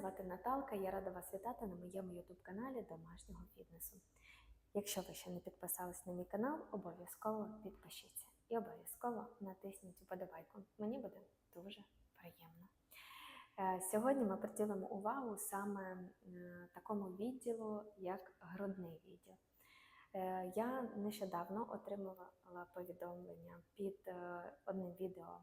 звати Наталка, я рада вас вітати на моєму YouTube-каналі домашнього фітнесу. Якщо ви ще не підписались на мій канал, обов'язково підпишіться і обов'язково натисніть вподобайку. Мені буде дуже приємно. Е, Сьогодні ми приділимо увагу саме такому відділу, як грудний відділ. Е, Я нещодавно отримувала повідомлення під е, одним відео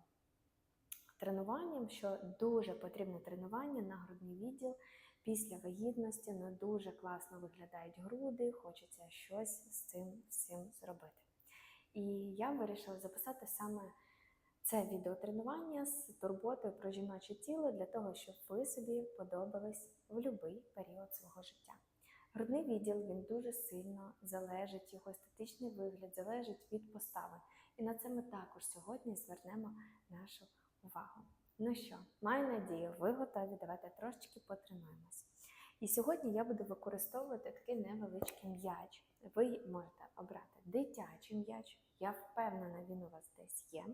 тренуванням, що дуже потрібне тренування на грудний відділ після вагітності, ну дуже класно виглядають груди, хочеться щось з цим всім зробити. І я вирішила записати саме це відеотренування з турботою про жіноче тіло для того, щоб ви собі подобались в будь-який період свого життя. Грудний відділ він дуже сильно залежить, його естетичний вигляд залежить від постави. І на це ми також сьогодні звернемо нашу увагу. Ну що, маю надію, ви готові. Давайте трошечки потренуємось. І сьогодні я буду використовувати такий невеличкий м'яч. Ви можете обрати дитячий м'яч. Я впевнена, він у вас десь є.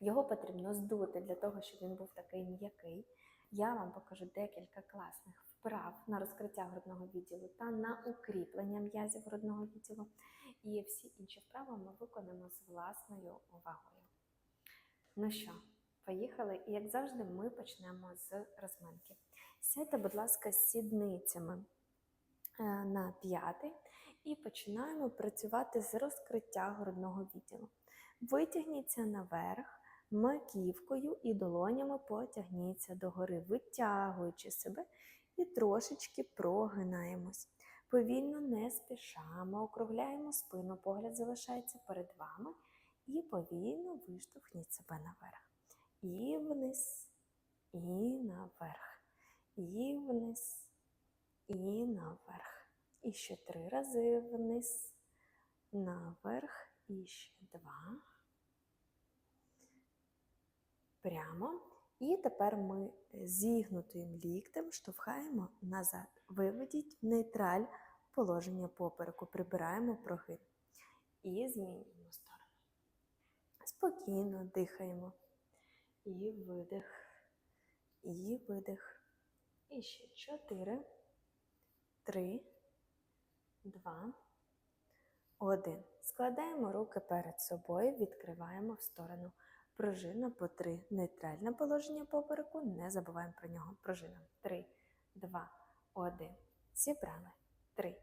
Його потрібно здути для того, щоб він був такий м'який. Я вам покажу декілька класних вправ на розкриття грудного відділу та на укріплення м'язів грудного відділу. І всі інші вправи ми виконаємо з власною увагою. Ну що, поїхали? І як завжди, ми почнемо з розминки. Сядьте, будь ласка, сідницями е, на п'ятий і починаємо працювати з розкриття грудного відділу. Витягніться наверх маківкою і долонями потягніться догори, витягуючи себе і трошечки прогинаємось. Повільно не спішаємо, округляємо спину, погляд залишається перед вами і повільно виштовхніть себе наверх. І вниз, і наверх, і вниз, і наверх. І ще три рази вниз, наверх, і ще два. Прямо. І тепер ми зігнутим ліктем штовхаємо назад. Виведіть в нейтраль положення попереку, прибираємо прогин. І змінюємо. Спокійно дихаємо. І видих, і видих. І ще чотири, три, два, один. Складаємо руки перед собою, відкриваємо в сторону. Пружина по три. Нейтральне положення попереку. Не забуваємо про нього. Пружина. Три, два, один. Зібрали. Три,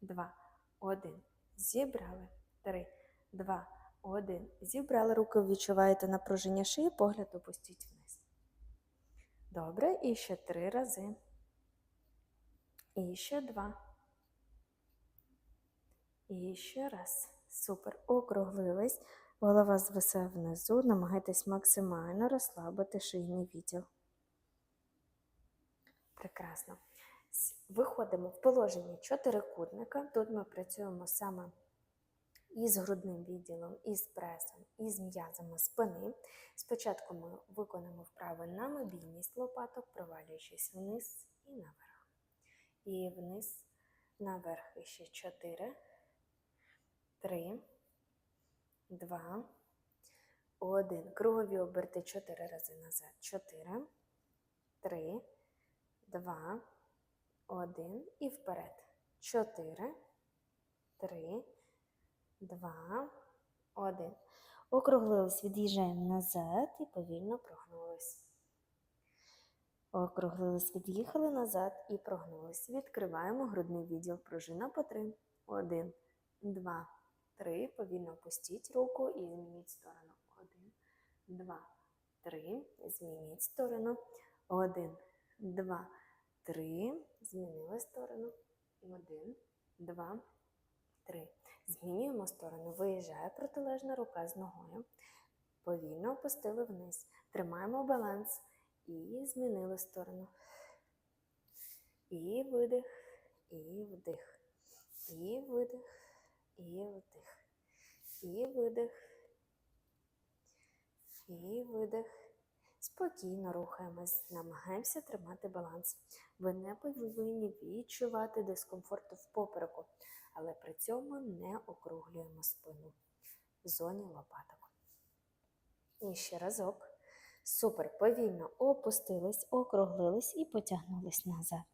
два, один. Зібрали. Три, два, один. Зібрали руки, відчуваєте напруження шиї, погляд опустіть вниз. Добре, і ще три рази. І ще два. І ще раз. Супер. Округлились. Голова звисає внизу, намагайтесь максимально розслабити шийний відділ. Прекрасно. Виходимо в положення чотирикутника. Тут ми працюємо саме із грудним відділом, із пресом, із м'язами спини. Спочатку ми виконуємо вправи на мобільність лопаток, провалюючись вниз і наверх. І вниз, наверх. І ще 4, 3, 2, 1. Кругові оберти 4 рази назад. 4, 3, 2, 1. І вперед. 4, 3, 2, 1. Округлились, від'їжджаємо назад і повільно прогнулись. Округлились, від'їхали назад і прогнулись. Відкриваємо грудний відділ пружина по 3. 1, 2, 3. Повільно опустіть руку і змініть сторону. 1, 2, 3. Змініть сторону. 1, 2, 3. Змінили сторону. 1, 2, 3. Змінюємо сторону. Виїжджає протилежна рука з ногою. Повільно опустили вниз. Тримаємо баланс. І змінили сторону. І видих, і вдих. І видих, і вдих. І видих. І видих. Спокійно рухаємось, намагаємося тримати баланс. Ви не повинні відчувати дискомфорту в попереку, але при цьому не округлюємо спину в зоні лопаток. І ще разок. Супер. Повільно опустились, округлились і потягнулись назад,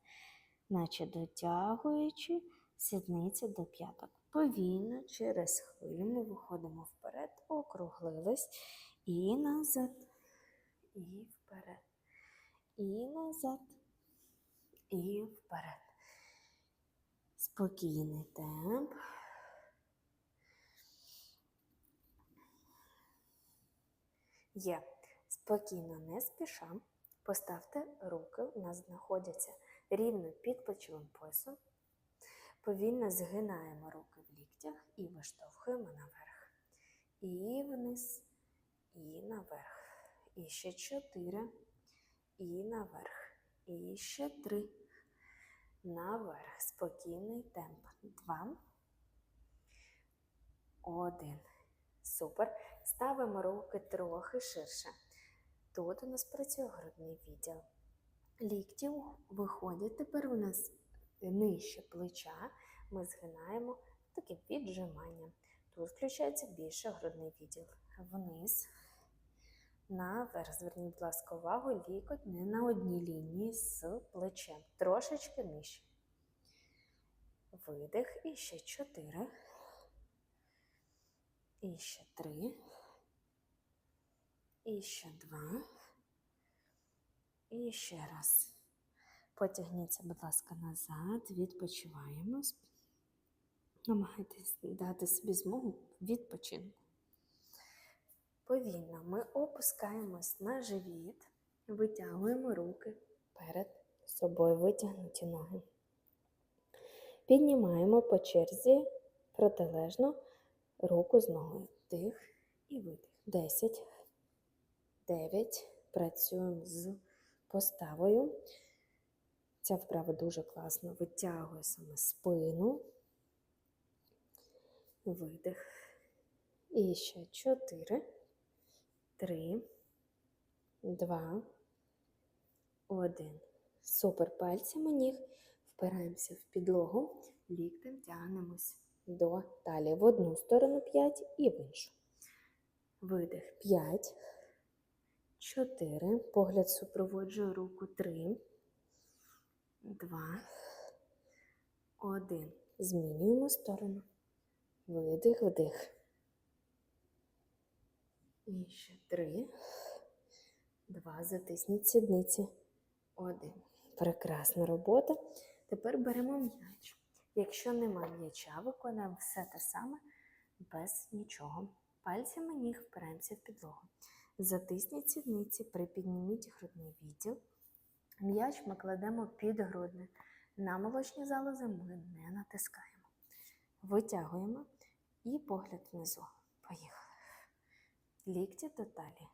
наче дотягуючи сідниці до п'яток. Повільно через хвилю ми виходимо вперед, округлились і назад, і вперед, і назад, і вперед. Спокійний темп. Є. Спокійно, не спіша. Поставте руки, у нас знаходяться рівно під плечовим поясом. Повільно згинаємо руки в ліктях і виштовхуємо наверх. І вниз, і наверх. І ще чотири. І наверх. І ще три. Наверх. Спокійний темп. Два. Один. Супер. Ставимо руки трохи ширше. Тут у нас працює грудний відділ. Лікті виходять тепер у нас нижче плеча. Ми згинаємо таке віджимання. Тут включається більше грудний відділ. Вниз, наверх. Зверніть, будь ласка, увагу, лікоть не на одній лінії з плечем. Трошечки нижче. Видих. І ще чотири. І ще три. І ще два. І ще раз. Потягніться, будь ласка, назад, відпочиваємо. Намагайтесь дати собі змогу відпочинку. Повільно ми опускаємось на живіт, витягуємо руки перед собою, витягнуті ноги. Піднімаємо по черзі протилежно руку з ногою. Вдих і видих. 10, 9. Працюємо з поставою. Ця вправа дуже класно витягує саме спину. Видих. І ще 4, 3, 2, 1. Супер пальцями ніг. Впираємося в підлогу, ліктем тягнемось до талії. В одну сторону 5 і в іншу. Видих 5, 4. Погляд супроводжує руку 3, 2, 1. Змінюємо сторону. Видих, вдих. І ще 3, 2. Затисніть сідниці. 1. Прекрасна робота. Тепер беремо м'яч. Якщо немає м'яча, виконуємо все те саме без нічого. Пальцями ніг впираємося в підлогу. Затисніть сідниці, припідніміть грудний відділ. М'яч ми кладемо під грудне. На молочні залози ми не натискаємо. Витягуємо і погляд внизу. Лікті до талії.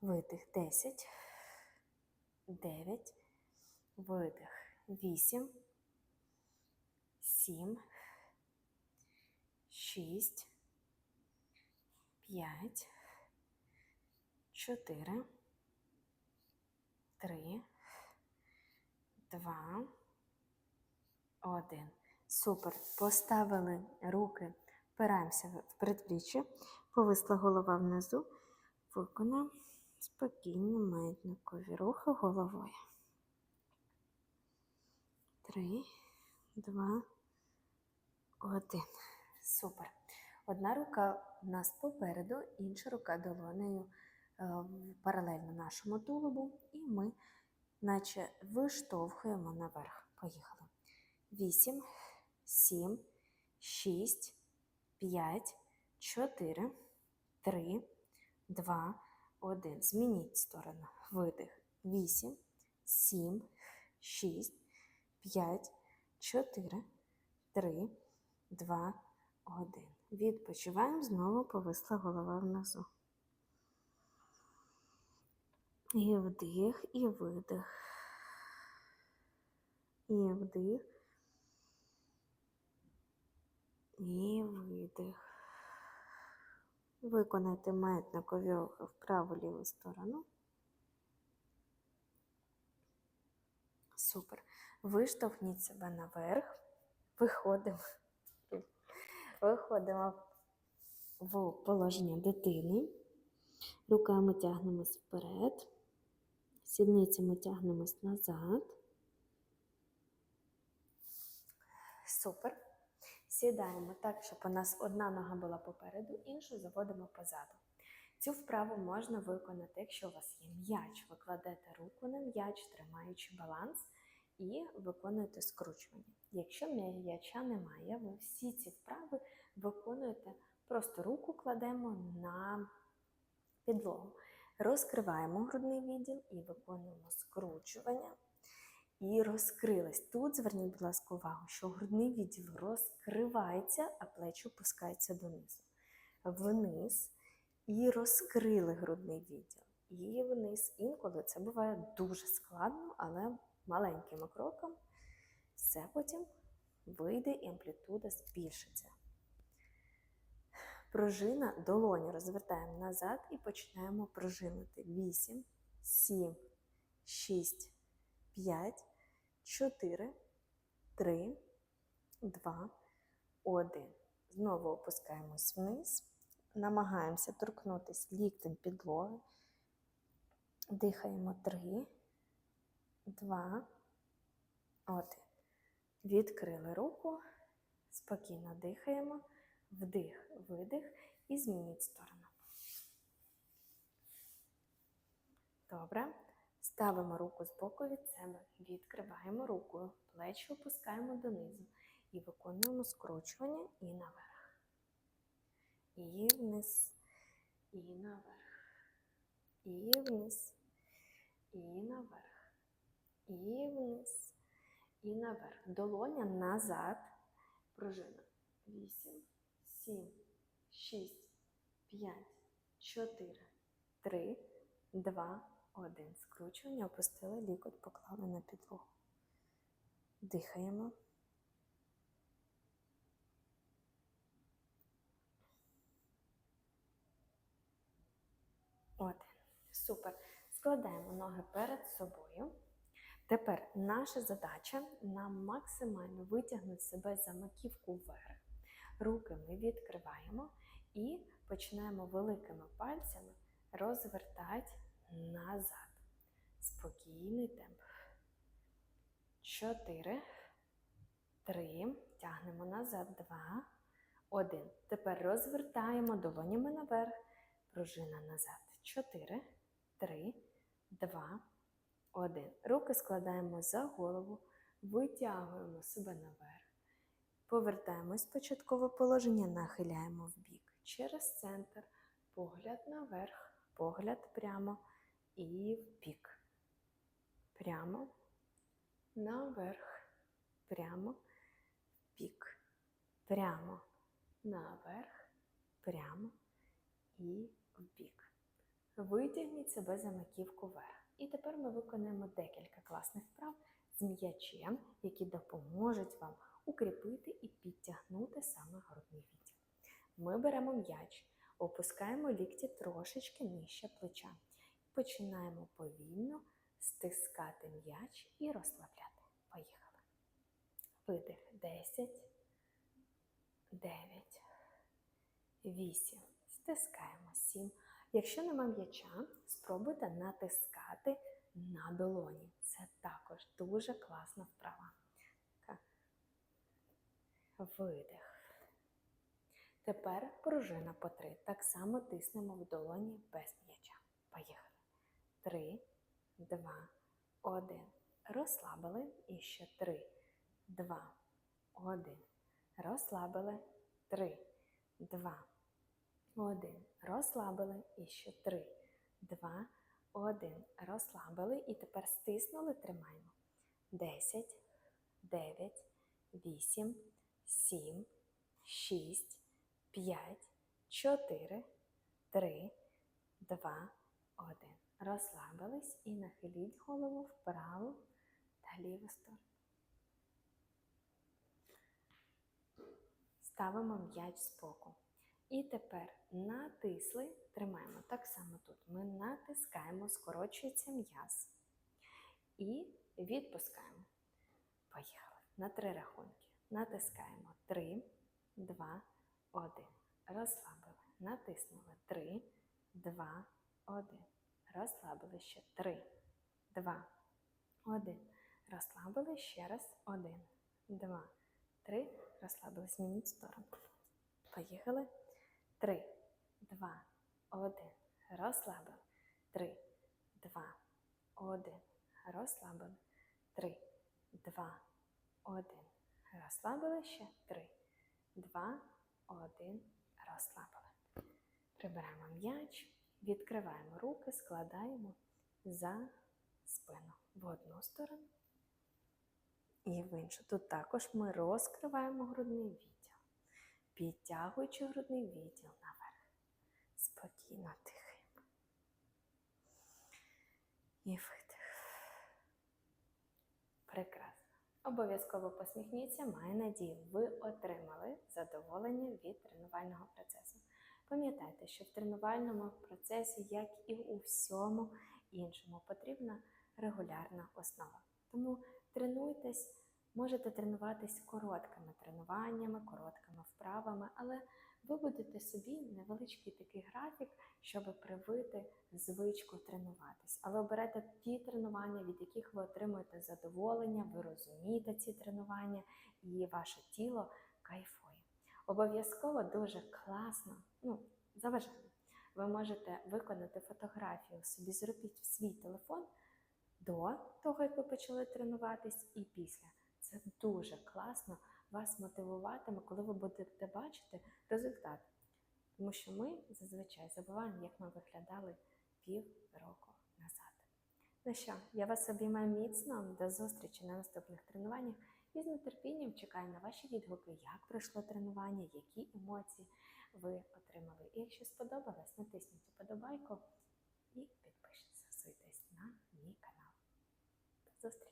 Видих 10, 9, видих 8, 7, 6, 5, 4, 3, 2, 1. Супер. Поставили руки, впираємося в предпліччя, повисла голова внизу, виконаємо спокійні маятникові рухи головою. Три, два, один. Супер. Одна рука у нас попереду, інша рука долонею е, паралельно нашому тулубу, і ми, наче виштовхуємо наверх. Поїхали. Вісім, сім, шість, п'ять, чотири, три, два, один. Змініть сторону. Видих. Вісім, сім, шість, п'ять, чотири, три, два, один. Відпочиваємо, знову повисла голова внизу. І вдих, і видих. І вдих. І видих. Виконайте маятникові рухи в праву ліву сторону. Супер. Виштовхніть себе наверх. Виходимо. Виходимо в положення дитини. Руками тягнемось вперед, сідницями тягнемось назад. Супер. Сідаємо так, щоб у нас одна нога була попереду, іншу заводимо позаду. Цю вправу можна виконати, якщо у вас є м'яч, ви кладете руку на м'яч, тримаючи баланс, і виконуєте скручування. Якщо м'яча немає, ви всі ці вправи виконуєте, просто руку кладемо на підлогу. Розкриваємо грудний відділ і виконуємо скручування. І розкрились. Тут зверніть, будь ласка, увагу, що грудний відділ розкривається, а плечі опускаються донизу. Вниз і розкрили грудний відділ. І вниз. Інколи це буває дуже складно, але маленькими кроками все потім вийде і амплітуда збільшиться. Пружина долоні розвертаємо назад і починаємо пружинити. 8, 7, 6, 5, 4, 3, 2, 1. Знову опускаємось вниз. Намагаємося торкнутися ліктем підлоги. Дихаємо 3, 2, 1. Відкрили руку. Спокійно дихаємо. Вдих, видих і змініть сторону. Добре. Ставимо руку з боку від себе, відкриваємо руку, плечі опускаємо донизу і виконуємо скручування і наверх. І вниз, і наверх, і вниз, і наверх, і вниз, і наверх. Долоня назад, пружина. 8, 7, 6, 5, 4, 3, 2, один. Скручування, опустили лікоть, поклали на підлогу. Дихаємо. Один. Супер. Складаємо ноги перед собою. Тепер наша задача нам максимально витягнути себе за маківку вверх. Руки ми відкриваємо і починаємо великими пальцями розвертати назад. Спокійний темп. Чотири. Три. Тягнемо назад. Два. Один. Тепер розвертаємо долонями наверх. Пружина назад. Чотири. Три. Два. Один. Руки складаємо за голову. Витягуємо себе наверх. Повертаємось в початкове положення, нахиляємо в бік. Через центр. Погляд наверх. Погляд прямо і в бік. Прямо, наверх, прямо, в бік. Прямо, наверх, прямо і в бік. Витягніть себе за маківку вверх. І тепер ми виконаємо декілька класних вправ з м'ячем, які допоможуть вам укріпити і підтягнути саме грудний відділ. Ми беремо м'яч, опускаємо лікті трошечки нижче плеча. Починаємо повільно стискати м'яч і розслабляти. Поїхали. Видих 10, 9, 8. Стискаємо 7. Якщо нема м'яча, спробуйте натискати на долоні. Це також дуже класна вправа. Видих. Тепер пружина по 3. Так само тиснемо в долоні без м'яча. Поїхали. Три, два, один. Розслабили. І ще три, два, один. Розслабили. Три, два, один. Розслабили. І ще три, два, один. Розслабили. І тепер стиснули, тримаємо. Десять, дев'ять, вісім, сім, шість, п'ять, чотири, три, два, один. Розслабились і нахиліть голову вправо та ліву сторону. Ставимо м'яч збоку. І тепер натисли, тримаємо так само тут. Ми натискаємо, скорочується м'яз. І відпускаємо. Поїхали. На три рахунки. Натискаємо. Три, два, один. Розслабили. Натиснули. Три, два, один. Розслабили ще три, два, один. Розслабили ще раз. Один, два, три. Розслабили. Змініть сторону. Поїхали. Три, два, один. Розслабили. Три, два, один. Розслабили. Три, два, один. Розслабили ще. Три, два, один. Розслабили. Прибираємо м'яч, відкриваємо руки, складаємо за спину в одну сторону і в іншу. Тут також ми розкриваємо грудний відділ, підтягуючи грудний відділ наверх. Спокійно дихаємо. І видих. Прекрасно. Обов'язково посміхніться, маю надію, ви отримали задоволення від тренувального процесу. Пам'ятайте, що в тренувальному процесі, як і у всьому іншому, потрібна регулярна основа. Тому тренуйтесь, можете тренуватись короткими тренуваннями, короткими вправами, але вибудете собі невеличкий такий графік, щоб привити звичку тренуватись. Але оберете ті тренування, від яких ви отримуєте задоволення, ви розумієте ці тренування, і ваше тіло кайфує. Обов'язково дуже класно, ну, заважає. Ви можете виконати фотографію собі, зробіть в свій телефон до того, як ви почали тренуватись, і після. Це дуже класно вас мотивуватиме, коли ви будете бачити результат. Тому що ми зазвичай забуваємо, як ми виглядали пів року назад. Ну що, я вас обіймаю міцно, до зустрічі на наступних тренуваннях і з нетерпінням чекаю на ваші відгуки, як пройшло тренування, які емоції ви отримали. І якщо сподобалось, натисніть вподобайку і підпишіться на мій канал. До зустрічі!